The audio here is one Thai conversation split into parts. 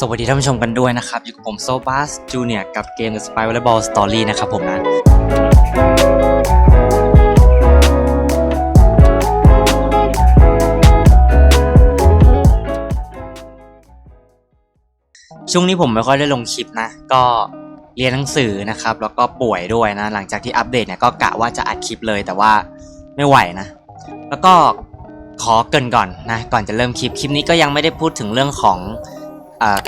สวัสดีท่านผู้ชมกันด้วยนะครับ อยู่กับผมโซบัสจูเนียกับเกม The Spy Volleyball Story นะครับผมนะช่วงนี้ผมไม่ค่อยได้ลงคลิปนะ ก็เรียนหนังสือนะครับ แล้วก็ป่วยด้วยนะ หลังจากที่อัปเดตเนี่ยก็กะว่าจะอัดคลิปเลยแต่ว่าไม่ไหวนะ แล้วก็ขอเกินก่อนนะ ก่อนจะเริ่มคลิป คลิปนี้ก็ยังไม่ได้พูดถึงเรื่องของ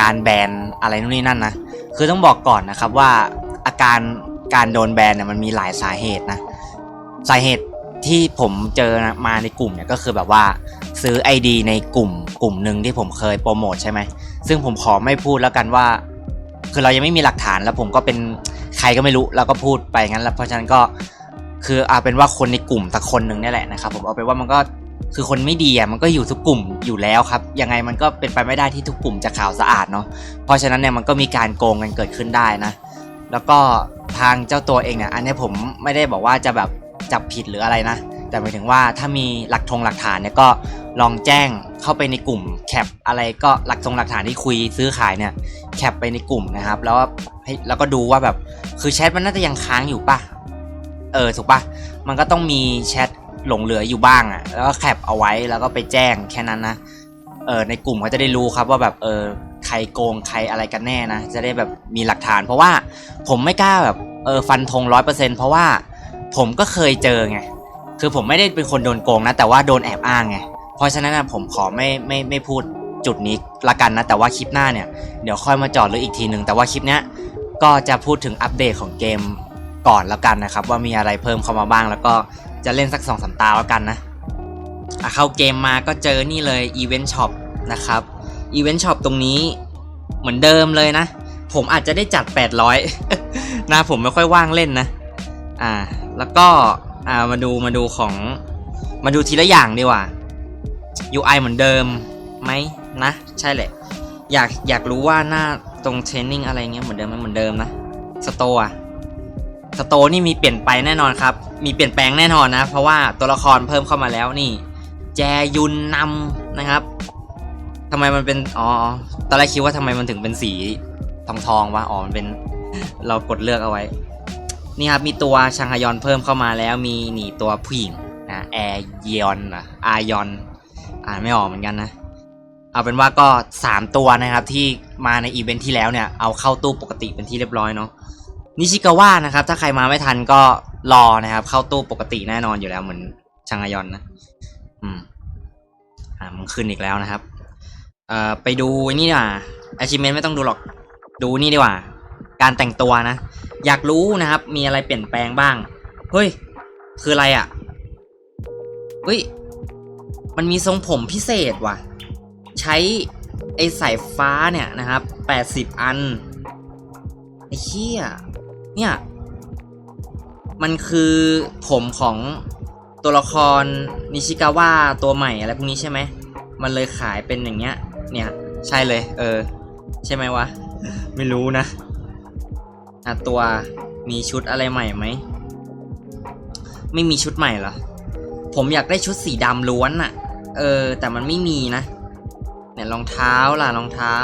การแบนอะไรนู่นนี่นั่นนะคือต้องบอกก่อนนะครับว่าอาการการโดนแบนเนี่ยมันมีหลายสาเหตุนะสาเหตุที่ผมเจอนะมาในกลุ่มเนี่ยก็คือแบบว่าซื้อ ID ในกลุ่มกลุ่มหนึ่งที่ผมเคยโปรโมทใช่ไหมซึ่งผมขอไม่พูดแล้วกันว่า คือเรายังไม่มีหลักฐานแล้วผมก็เป็นใครก็ไม่รู้แล้วก็พูดไปงั้นแล้วเพราะฉะนั้นก็คือเอาเป็นว่าคนในกลุ่มสักคนหนึ่งนี่แหละนะครับผมเอาเป็นว่ามันก็ คือคนไม่ดีอะมันก็อยู่ทุกกลุ่มอยู่แล้วครับ ยังไงมันก็เป็นไปไม่ได้ที่ทุกกลุ่มจะขาวสะอาดเนาะเพราะฉะนั้นเนี่ยมันก็มีการโกงกันเกิดขึ้นได้นะ แล้วก็ทางเจ้าตัวเองเนี่ยอันนี้ผมไม่ได้บอกว่าจะแบบจับผิดหรืออะไรนะ แต่หมายถึงว่าถ้ามีหลักทงหลักฐานเนี่ยก็ลองแจ้งเข้าไปในกลุ่มแคปอะไรก็หลักทงหลักฐานที่คุยซื้อขายเนี่ยแคปไปในกลุ่มนะครับ แล้วให้แล้วก็ดูว่าแบบคือแชทมันน่าจะยังค้างอยู่ป่ะเออถูกป่ะมันก็ต้องมีแชท หลงเหลืออยู่บ้างอะ แล้วก็แคปเอาไว้แล้วก็ไปแจ้งแค่นั้นนะ เออในกลุ่มเขาจะได้รู้ครับว่าแบบเออใครโกงใครอะไรกันแน่นะ จะได้แบบมีหลักฐาน เพราะว่าผมไม่กล้าแบบเออฟันธงร้อยเปอร์เซ็นเพราะว่าผมก็เคยเจอไง คือผมไม่ได้เป็นคนโดนโกงนะ แต่ว่าโดนแอบอ้างไง เพราะฉะนั้นนะผมขอไม่ไม่ไม่พูดจุดนี้ละกันนะ แต่ว่าคลิปหน้าเนี่ยเดี๋ยวค่อยมาจอดหรืออีกทีหนึ่งแต่ว่าคลิปเนี้ยก็จะพูดถึงอัปเดตของเกมก่อนแล้วกันนะครับ ว่ามีอะไรเพิ่มเข้ามาบ้างแล้วก็ จะเล่นสักสองสามตาแล้วกันนะอะเข้าเกมมาก็เจอนี่เลย Event Shop นะครับ Event Shop ตรงนี้เหมือนเดิมเลยนะ ผมอาจจะได้จัด 800นะผมไม่ค่อยว่างเล่นนะ อ่า แล้วก็อ่ามาดูมาดูของมาดูทีละอย่างดีกว่า UI เหมือนเดิมไหมนะ ใช่แหละ อยากอยากรู้ว่าหน้าตรงเทรนนิ่งอะไรเงี้ยเหมือนเดิมไหมเหมือนเดิมนะสโตร์ สโตนี่มีเปลี่ยนไปแน่นอนครับ มีเปลี่ยนแปลงแน่นอนนะ เพราะว่าตัวละครเพิ่มเข้ามาแล้วนี่ แจยุนนำนะครับทำไมมันเป็นอ๋อตอนแรกคิดว่าทำไมมันถึงเป็นสีทองทองวะอ๋อมันเป็นเรากดเลือกเอาไว้ นี่ครับมีตัวชังฮยอนเพิ่มเข้ามาแล้วมีหนีตัวผู้หญิงนะแอร์ยอนอะอายอนอ่านไม่ออกเหมือนกันนะ เอาเป็นว่าก็ 3 ตัวนะครับที่มาในอีเวนท์ที่แล้วเนี่ย เอาเข้าตู้ปกติเป็นที่เรียบร้อยเนาะ นิชิกาวะนะครับ ถ้าใครมาไม่ทันก็รอนะครับ เข้าตู้ปกติแน่นอนอยู่แล้วเหมือนชังฮยอนนะ อืม อ่ามันขึ้นอีกแล้วนะครับ เอ่อ ไปดูนี่ดีกว่า achievement ไม่ต้องดูหรอก ดูนี่ดีกว่า การแต่งตัวนะ อยากรู้นะครับ มีอะไรเปลี่ยนแปลงบ้าง เฮ้ย คืออะไรอะ่ะ เฮ้ย มันมีทรงผมพิเศษว่ะ ใช้ไอสายฟ้าเนี่ยนะครับแปดสิบอัน ไอ้เชี่ย เนี่ย มันคือผมของตัวละครนิชิกาวะตัวใหม่อะไรพวกนี้ใช่ไหม มันเลยขายเป็นอย่างเงี้ย เนี่ย ใช่เลย เออ ใช่ไหมวะ ไม่รู้นะอะตัวมีชุดอะไรใหม่ไหม ไม่มีชุดใหม่เหรอ ผมอยากได้ชุดสีดำล้วนอะเออ แต่มันไม่มีนะ เนี่ยรองเท้าล่ะรองเท้า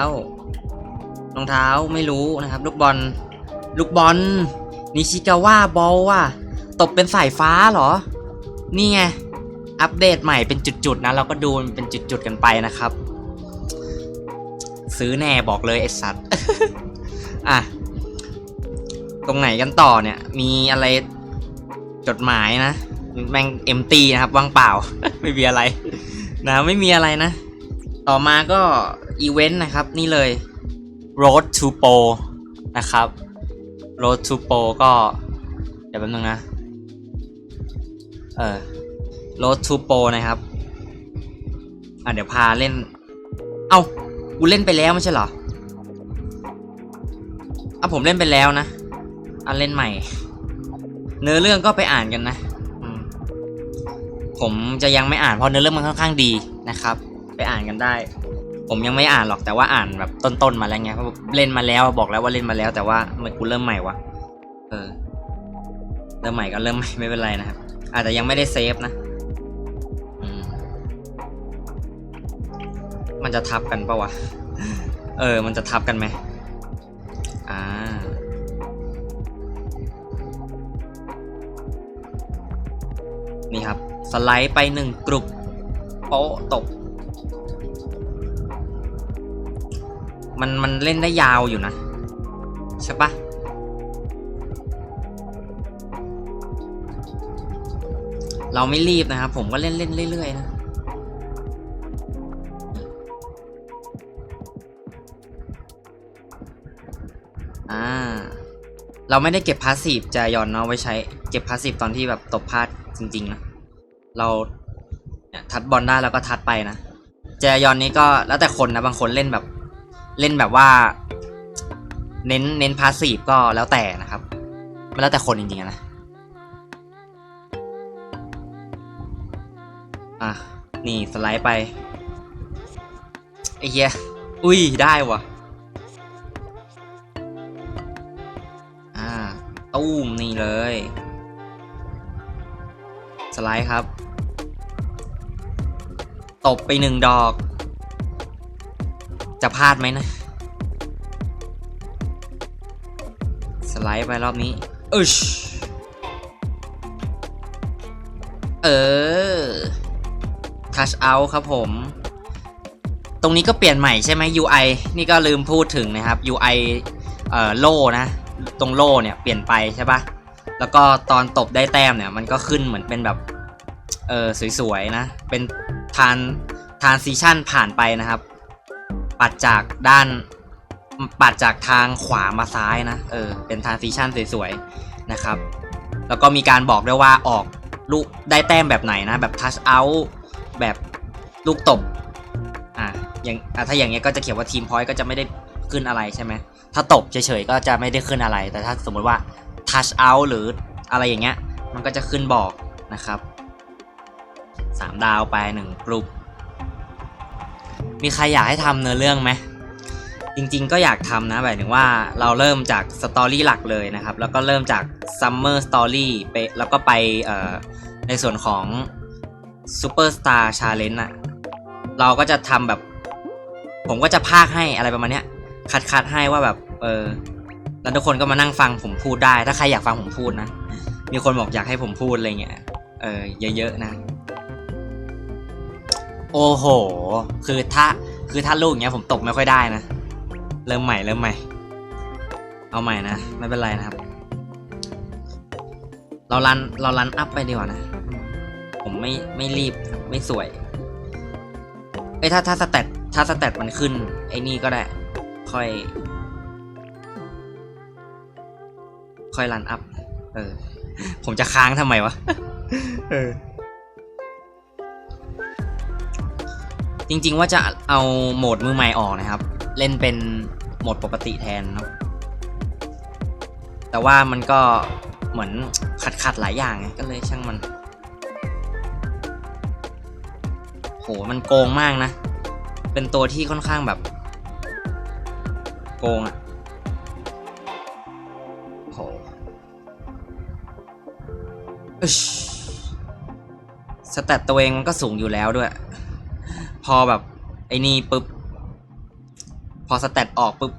รองเท้าไม่รู้นะครับ ลูกบอล ลูกบอลนิชิกาวะบอลว่ะตบเป็นสายฟ้าเหรอ นี่ไง อัปเดตใหม่เป็นจุดๆนะ เราก็ดูมันเป็นจุดๆกันไปนะครับ ซื้อแน่บอกเลยไอสัตว์ อะ ตรงไหนกันต่อเนี่ย มีอะไรจดหมายนะ แมงเอ็มตีนะครับ ว่างเปล่า ไม่มีอะไร นะ ไม่มีอะไรนะ ต่อมาก็อีเวนต์นะครับ นี่เลย Road to Pro นะครับ Road to Pro ก็ เดี๋ยวแป๊บนึงนะ เออ Road to Pro นะครับ อะเดี๋ยวพาเล่น เอ้ากูเล่นไปแล้วไม่ใช่เหรออะผมเล่นไปแล้วนะอันเล่นใหม่ เนื้อเรื่องก็ไปอ่านกันนะผมจะยังไม่อ่านเพราะเนื้อเรื่องมันค่อนข้างดีนะครับ ไปอ่านกันได้ ผมยังไม่อ่านหรอกแต่ว่าอ่านแบบต้นๆมาแล้วไงเพราะเล่นมาแล้วบอกแล้วว่าเล่นมาแล้ว แต่ว่าทำไมกูเริ่มใหม่วะเออเริ่มใหม่ก็เริ่มใหม่ไม่เป็นไรนะครับอาจจะยังไม่ได้เซฟนะมันจะทับกันปะวะเออ มันจะทับกันไหมอ่านี่ครับ สไลด์ไปหนึ่งกรุบโป๊ะตก มันมันเล่นได้ยาวอยู่นะ ใช่ปะเราไม่รีบนะครับ ผมก็เล่นเล่นเรื่อยๆนะอ่า เราไม่ได้เก็บพาสซีฟจายอนเนาะไว้ใช้ เก็บพาสซีฟตอนที่แบบตบพลาดจริง ๆ นะ เราเนี่ยทัดบอลได้แล้วก็ทัดไปนะเจยอนนี้ก็แล้วแต่คนนะบางคนเล่นแบบ เล่นแบบว่า เน้นเน้นพาสซีฟก็แล้วแต่นะครับมันแล้วแต่คนจริงๆนะอะนี่สไลด์ไปไอ้เหี้ยอุ้ยได้วะอ่าตู้มนี่เลย สไลด์ครับ ตบไปหนึ่งดอก จะพลาดไหมนะ สไลด์ไปรอบนี้อึชเออ ทัชเอาครับผม ตรงนี้ก็เปลี่ยนใหม่ใช่ไหม UI นี่ก็ลืมพูดถึงนะครับ UI เอ่อโล่นะ ตรงโล่เนี่ยเปลี่ยนไปใช่ปะแล้วก็ตอนตบได้แต้มเนี่ย มันก็ขึ้นเหมือนเป็นแบบ เออสวยๆนะ เป็นทานทานซีชั่นผ่านไปนะครับ ปัดจากด้าน ปัดจากทางขวามาซ้ายนะ เออ เป็นทานซีชั่นสวยๆ นะครับ แล้วก็มีการบอกด้วยว่าออกลูกได้แต้มแบบไหนนะ แบบทัชเอาท์แบบลูกตบ อะอย่างอะถ้าอย่างเงี้ยก็จะเขียนว่าทีมพอยต์ก็จะไม่ได้ขึ้นอะไรใช่ไหม ถ้าตบเฉยๆก็จะไม่ได้ขึ้นอะไร แต่ถ้าสมมติว่าทัชเอาท์หรืออะไรอย่างเงี้ย มันก็จะขึ้นบอกนะครับสามดาวไปหนึ่งกลุ่ม มีใครอยากให้ทำเนื้อเรื่องไหมจริงๆก็อยากทำนะหมายถึงว่าเราเริ่มจากสตอรี่หลักเลยนะครับ แล้วก็เริ่มจากซัมเมอร์สตอรี่ไปแล้วก็ไปเอ่อในส่วนของซูเปอร์สตาร์ชาเลนจ์อะเราก็จะทำแบบ ผมก็จะพากให้อะไรประมาณเนี้ย คัดคัดให้ว่าแบบ เออแล้วทุกคนก็มานั่งฟังผมพูดได้ ถ้าใครอยากฟังผมพูดนะ มีคนบอกอยากให้ผมพูดอะไรเงี้ยเออเยอะๆนะ โอ้โห คือถ้าคือถ้าลูกอย่างเงี้ยผมตกไม่ค่อยได้นะ เริ่มใหม่เริ่มใหม่ เอาใหม่นะ ไม่เป็นไรนะครับ เรารันเรารันอัพไปดีกว่านะ ผมไม่ไม่รีบไม่สวยเอ้ยถ้าถ้าสแตทถ้าสแตทมันขึ้น ไอ้นี่ก็ได้ ค่อย ค่อยรันอัพ เออ ผมจะค้างทำไมวะ เออ ริง ๆ ว่าจะเอาโหมดมือใหม่ออกนะครับ เล่นเป็นโหมดปกติแทนเนาะแต่ว่ามันก็เหมือนขัดขัดหลายอย่างไงก็เลยช่างมันโหมันโกงมากนะ เป็นตัวที่ค่อนข้างแบบ โกงอะโหสแตตตัวเองมันก็สูงอยู่แล้วด้วย พอแบบไอ้นี่ปุ๊บ พอสแตตออกปุ๊บ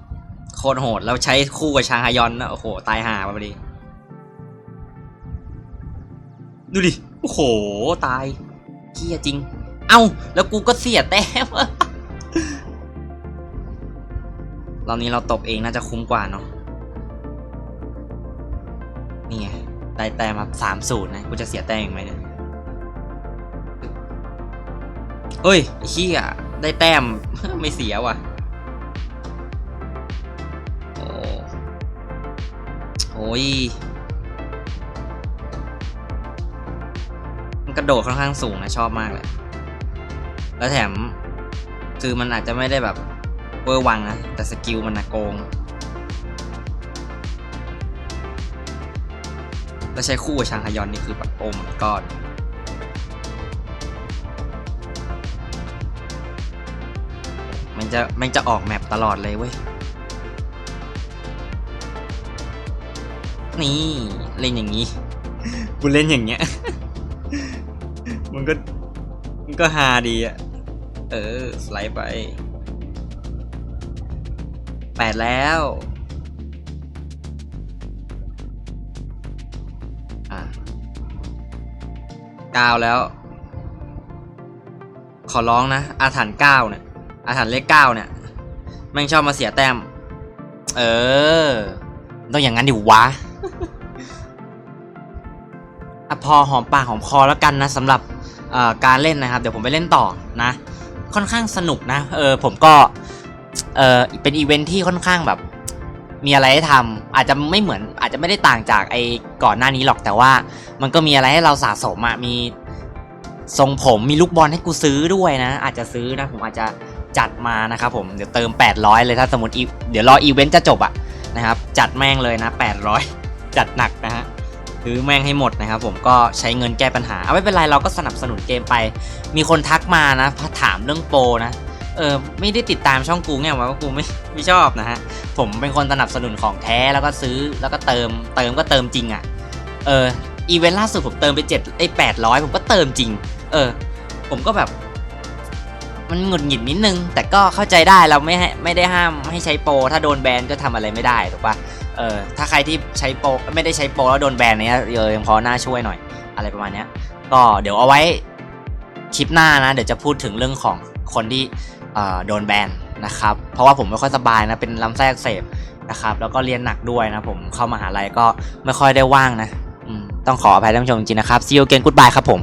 โคตรโหด แล้วใช้คู่กับชางฮายอนนะโอ้โห ตายห่าไปพอดี ดูดิ โอ้โห ตายเฮียจริง เอ้า แล้วกูก็เสียแต้มรอบนี้เราตบเองน่าจะคุ้มกว่าเนาะนี่ไงได้แต้มมาสามสูตรนะ กูจะเสียแต้มอีกไหมเนี่ย เฮ้ยไอ้เฮียได้แต้ม ไม่เสียว่ะโอ้โอ้ยมันกระโดดค่อนข้างสูงนะชอบมากเลย แล้วแถม คือมันอาจจะไม่ได้แบบเวอร์วังนะแต่สกิลมันนะโกงแล้วใช้คู่กับชางฮยอนนี่คือแบบโอ้ my god มันจะมันจะออกแมปตลอดเลยเว้ย นี่เล่นอย่างนี้ กูเล่นอย่างเงี้ย มันก็ มันก็ฮาดีอะเออ สไลด์ไป แปดแล้ว อะเก้าแล้ว ขอร้องนะ อาถรรพ์เก้าเนี่ย อาถรรพ์เลขเก้าเนี่ยแม่งชอบมาเสียแต้ม เออ ต้องอย่างนั้นดิวะอะพอหอมปากหอมคอแล้วกันนะสำหรับการเล่นนะครับ เดี๋ยวผมไปเล่นต่อนะ ค่อนข้างสนุกนะ เออผมก็ เออเป็นอีเวนท์ที่ค่อนข้างแบบ มีอะไรให้ทำอาจจะไม่เหมือน อาจจะไม่ได้ต่างจากไอ้ก่อนหน้านี้หรอกแต่ว่า มันก็มีอะไรให้เราสะสมอะมีทรงผมมีลูกบอลให้กูซื้อด้วยนะ อาจจะซื้อนะ ผมอาจจะ จัดมานะครับผมเดี๋ยวเติม 800 เลยถ้าสมมติเดี๋ยวรออีเวนต์จะจบอะนะครับจัดแม่งเลยนะ 800 จัดหนักนะฮะซื้อแม่งให้หมดนะครับผมก็ใช้เงินแก้ปัญหาเอาไม่เป็นไรเราก็สนับสนุนเกมไป มีคนทักมานะถามเรื่องโปรนะเออไม่ได้ติดตามช่องกูไงวะว่ากูไม่ไม่ชอบนะฮะผมเป็นคนสนับสนุนของแท้แล้วก็ซื้อแล้วก็เติมเติมก็เติมจริงอะ่ะเอออีเวนต์ล่าสุดผมเติมไปเจ็ดไอ้แปดร้อยผมก็เติมจริง เออ ผมก็แบบ มันหงุดหงิดนิดนึง แต่ก็เข้าใจได้เราไม่ให้ไม่ได้ห้ามให้ใช้โปรถ้าโดนแบนก็ทำอะไรไม่ได้ถูกปะเออถ้าใครที่ใช้โปรไม่ได้ใช้โปรแล้วโดนแบนเนี้ยเออยังพอหน่าช่วยหน่อยอะไรประมาณเนี้ย ก็เดี๋ยวเอาไว้คลิปหน้านะ เดี๋ยวจะพูดถึงเรื่องของคนที่เอ่อโดนแบนนะครับ เพราะว่าผมไม่ค่อยสบายนะเป็นลำไส้อักเสบนะครับ แล้วก็เรียนหนักด้วยนะผมเข้ามาหาลัยก็ไม่ค่อยได้ว่างนะต้องขออภัยท่านผู้ชมจริงนะครับ see you again goodbye ครับผม